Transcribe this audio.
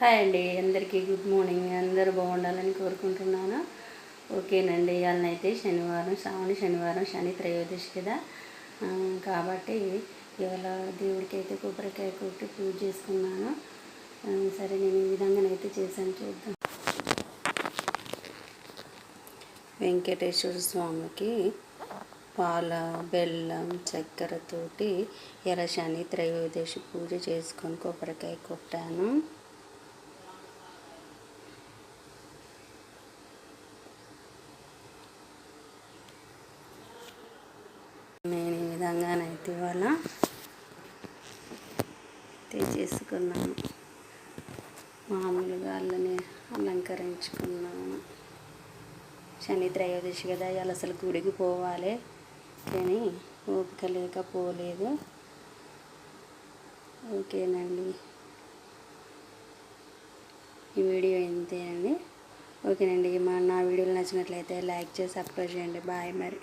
Hi అండి అందరికీ good morning. అందరూ బాగుండాలని కోరుకుంటున్నాను. ఓకేనండి ఇవాళనైతే శనివారం శ్రావణ శనివారం శని త్రయోదశి కదా. కాబట్టి ఇవాళ దేవుడికి అయితే కొబ్బరికాయ కొట్టి పూజ చేసుకున్నాను. సరే నేను ఈ విధంగానైతే చేశాను చూద్దాం. వెంకటేశ్వర స్వామికి పాల బెల్లం చక్కెరతోటి ఇలా శని త్రయోదశి పూజ చేసుకొని కొబ్బరికాయ కొట్టాను నేను ఈ విధంగానైతే ఇవాళ చేసుకున్నాను. మామూలుగా వాళ్ళని అలంకరించుకున్నాను. శని త్రయోదశి కదా ఇవాళ అసలు గుడికి పోవాలి కానీ ఓపిక లేక పోలేదు ఓకేనండి. ఈ వీడియో ఇంతే అండి. ఓకేనండి మా నా వీడియోలు నచ్చినట్లయితే లైక్ చేసి సబ్స్క్రైబ్ చేయండి. బాయ్ మరి.